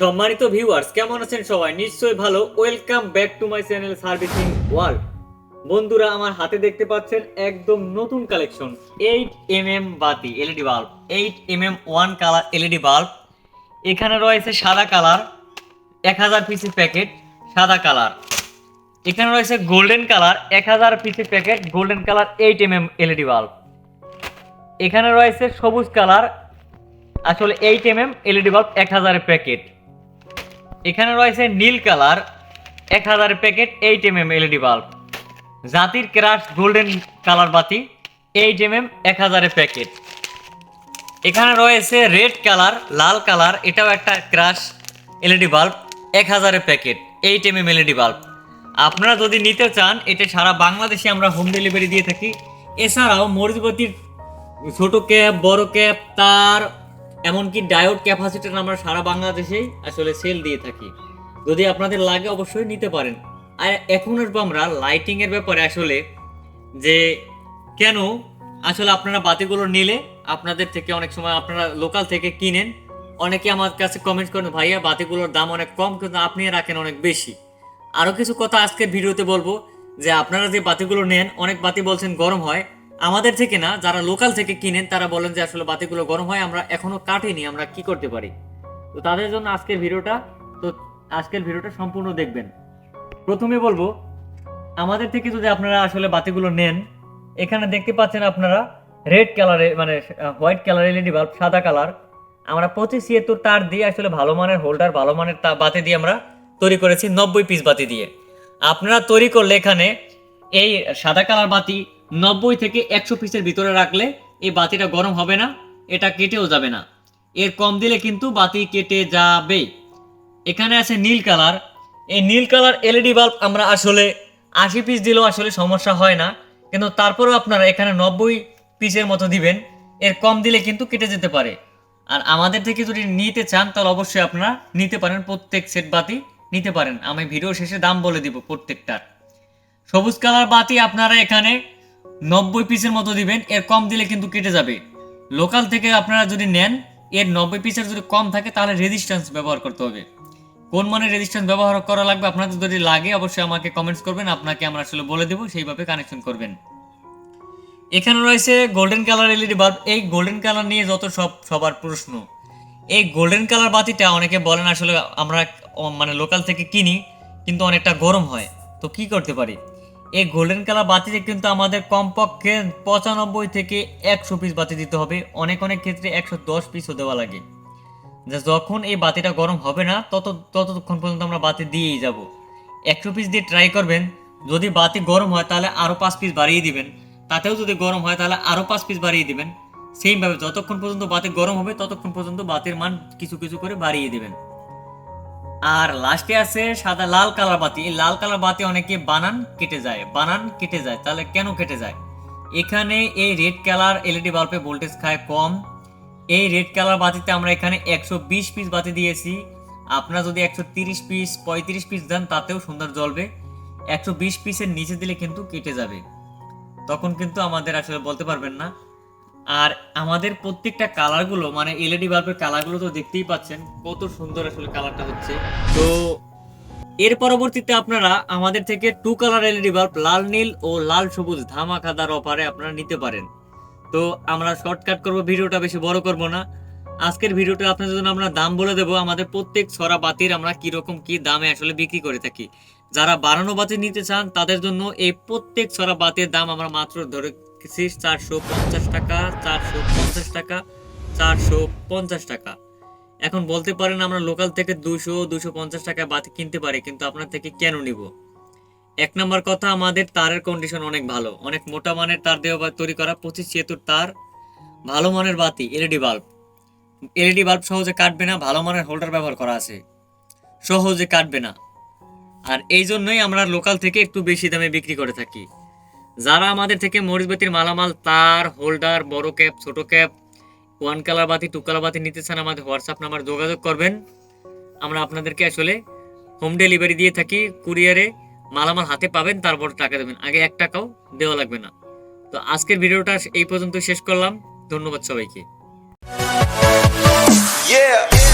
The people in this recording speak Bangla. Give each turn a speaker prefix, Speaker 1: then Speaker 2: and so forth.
Speaker 1: সম্মানিত ভিউয়ার্স কেমন আছেন সবাই? নিশ্চয়ই ভালো। Welcome back to my channel servicing world বন্ধুরা, আমার হাতে দেখতে পাচ্ছেন একদম নতুন কালেকশন এইট এম এম বাতি LED bulb eight M M one colour LED bulb এখানে রয়েছে সাদা কালার এক হাজার পিসের প্যাকেট সাদা কালার এখানে রয়েছে গোল্ডেন কালার এক হাজার পিসের packet golden colour eight M M LED bulb এখানে রয়েছে সবুজ কালার আসলে eight M M LED bulb এক হাজারের প্যাকেট এখানে রয়েছে নীল কালার, এক হাজারের packet eight M M LED bulb জাতির ক্রাশ গোল্ডেন কালার বাতি এইট এম এম এক হাজারের প্যাকেট। এখানে রয়েছে রেড কালার, লাল কালার, এটাও একটা ক্রাশ এলইডি বাল্ব এক হাজারের packet eight M M LED bulb আপনারা যদি নিতে চান, এটা সারা বাংলাদেশে আমরা হোম ডেলিভারি দিয়ে থাকি। এছাড়াও মরিচবতির ছোট ক্যাপ, বড় ক্যাপ, তার এমনকি ডায়োড ক্যাপাসিটার আমরা সারা বাংলাদেশেই আসলে সেল দিয়ে থাকি। যদি আপনাদের লাগে অবশ্যই নিতে পারেন। আর এখন আসব আমরা লাইটিংয়ের ব্যাপারে আসলে, যে কেন আসলে আপনারা বাতিগুলো নিলে আপনাদের থেকে অনেক সময় আপনারা লোকাল থেকে কিনেন। অনেকে আমার কাছে কমেন্ট করেন, ভাইয়া, বাতিগুলোর দাম অনেক কম, কিন্তু আপনি রাখেন অনেক বেশি। আরও কিছু কথা আজকের ভিডিওতে বলব, যে আপনারা যে বাতিগুলো নেন, অনেক বাতি বলছেন গরম হয় আমাদের থেকে না, যারা লোকাল থেকে কিনেন, তারা বলেন যে আসলে বাতিগুলো গরম হয়, আমরা এখনও কাটিনি, আমরা কি করতে পারি? তো তাদের জন্য আজকের ভিডিওটা, তো আজকের ভিডিওটা সম্পূর্ণ দেখবেন। প্রথমে বলব, আমাদের থেকে যদি আপনারা আসলে বাতিগুলো নেন, এখানে দেখতে পাচ্ছেন আপনারা রেড কালারের মানে হোয়াইট কালার এলইডি বাল্ব সাদা কালার আমরা পঁচিশ ছিয়াত্তর তার দিয়ে আসলে ভালো মানের হোল্ডার ভালো মানের বাতি দিয়ে আমরা তৈরি করেছি, নব্বই পিস বাতি দিয়ে। আপনারা তৈরি করলে এখানে এই সাদা কালার বাতি নব্বই থেকে একশো পিসের ভিতরে রাখলে এই বাতিটা গরম হবে না, এটা কেটেও যাবে না। এর কম দিলে কিন্তু বাতি কেটে যাবে এখানে আছে নীল কালার। এই নীল কালার এলইডি বাল্ব আমরা আসলে আশি পিস দিলেও আসলে সমস্যা হয় না, কিন্তু তারপরেও আপনারা এখানে নব্বই পিসের মতো দিবেন। এর কম দিলে কিন্তু কেটে যেতে পারে। আর আমাদের থেকে যদি নিতে চান, তাহলে অবশ্যই আপনারা নিতে পারেন প্রত্যেক সেট বাতি। নিতে পারেন। আমি ভিডিও শেষে দাম বলে দিব প্রত্যেকটার। সবুজ কালার বাতি আপনারা এখানে নব্বই পিসের মতো দিবেন, এর কম দিলে কিন্তু কেটে যাবে। লোকাল থেকে আপনারা যদি নেন, এর নব্বই পিসের যদি কম থাকে, তাহলে রেজিস্ট্যান্স ব্যবহার করতে হবে। কোন মানের রেজিস্ট্যান্স ব্যবহার করা লাগবে, আপনাদের যদি লাগে, অবশ্যই আমাকে কমেন্টস করবেন, আপনাকে আমরা আসলে বলে দেবো, সেইভাবে কানেকশন করবেন। এখানে রয়েছে গোল্ডেন কালার এলইডি বাল্ব এই গোল্ডেন কালার নিয়ে যত সব, সবার প্রশ্ন। এই গোল্ডেন কালার বাতিটা অনেকে বলেন আসলে আমরা মানে লোকাল থেকে কিনি, কিন্তু অনেকটা গরম হয়। তো কি করতে পারি? এই গোল্ডেন কালার বাতিতে কিন্তু আমাদের কমপক্ষে পঁচানব্বই থেকে একশো পিস বাতি দিতে হবে। অনেক অনেক ক্ষেত্রে একশো দশ পিসও দেওয়া লাগে। যখন এই বাতিটা গরম হবে না, তত, ততক্ষণ পর্যন্ত আমরা বাতি দিয়েই যাব। একশো পিস দিয়ে ট্রাই করবেন। যদি বাতি গরম হয়, তাহলে আরও পাঁচ পিস বাড়িয়ে দিবেন। তাতেও যদি গরম হয়, তাহলে আরও পাঁচ পিস বাড়িয়ে দিবেন। সেইভাবে যতক্ষণ পর্যন্ত বাতি গরম হবে, ততক্ষণ পর্যন্ত বাতির মান কিছু কিছু করে বাড়িয়ে দিবেন। আর লাস্টে আছে সাদা লাল কালার বাতি। এই লাল কালার বাতি অনেকে বানান কেটে যায়, বানান কেটে যায়, তাহলে কেন কেটে যায়? এখানে এই রেড কালার এলইডি বাল্বে ভোল্টেজ খায় কম। এই রেড কালার বাতিতে আমরা এখানে একশো বিশ পিস বাতি দিয়েছি। আপনারা যদি একশো তিরিশ পিস পঁয়ত্রিশ পিস দেন, তাতেও সুন্দর জ্বলবে। একশো বিশ পিসের নিচে দিলে কিন্তু কেটে যাবে। তখন কিন্তু আমাদের আসলে বলতে পারবেন না আর আমাদের প্রত্যেকটা কালারগুলো মানে এলইডি বাল্বের কালারগুলো তো দেখতেই পাচ্ছেন, কত সুন্দর আসলে কালারটা হচ্ছে। তো এর পরবর্তীতে আপনারা আমাদের থেকে টু কালার এলইডি বাল্ব লাল নীল ও লাল সবুজ ধামাকাদার অফারে আপনারা নিতে পারেন। তো আমরা শর্টকাট করব, ভিডিওটা বেশি বড় করব না। আজকের ভিডিওটা আপনাদের জন্য আমরা দাম বলে দেবো, আমাদের প্রত্যেক ছড়া বাতির আমরা কীরকম কি দামে আসলে বিক্রি করে থাকি। যারা বাড়ানো বাতি নিতে চান, তাদের জন্য এই প্রত্যেক ছড়া বাতির দাম আমরা মাত্র ধরে রেখেছি চারশো পঞ্চাশ টাকা, চারশো পঞ্চাশ টাকা, চারশো পঞ্চাশ টাকা। এখন বলতে পারেন আমরা লোকাল থেকে দুশো দুশো পঞ্চাশ টাকায় বাতি কিনতে পারি, কিন্তু আপনার থেকে কেন নিব? এক নম্বর কথা, আমাদের তারের কন্ডিশন অনেক ভালো। অনেক মোটা মানের তার দেওয়া তৈরি করা, পঁচিশ ছিয়াত্তর তার, ভালো মানের বাতি, এলইডি বাল্ব। এলইডি বাল্ব সহজে কাটবে না, ভালো মানের হোল্ডার ব্যবহার করা আছে। সহজে কাটবে না। আর এই জন্যই আমরা লোকাল থেকে একটু বেশি দামে বিক্রি করে থাকি। যারা আমাদের থেকে মরিচবাতির মালামাল, তার, হোল্ডার, বড় ক্যাপ, ছোট ক্যাপ ওয়ান কালার বাতি টু কালার বাতি নিতে চান, আমাদের হোয়াটসঅ্যাপ নাম্বার যোগাযোগ করবেন। আমরা আপনাদেরকে আসলে হোম ডেলিভারি দিয়ে থাকি কুরিয়ারে মালামাল হাতে পাবেন, তারপর টাকা দেবেন। আগে এক টাকাও দেওয়া লাগবে না। তো আজকের ভিডিওটা এই পর্যন্ত শেষ করলাম। ধন্যবাদ সবাইকে।
Speaker 2: Yeah.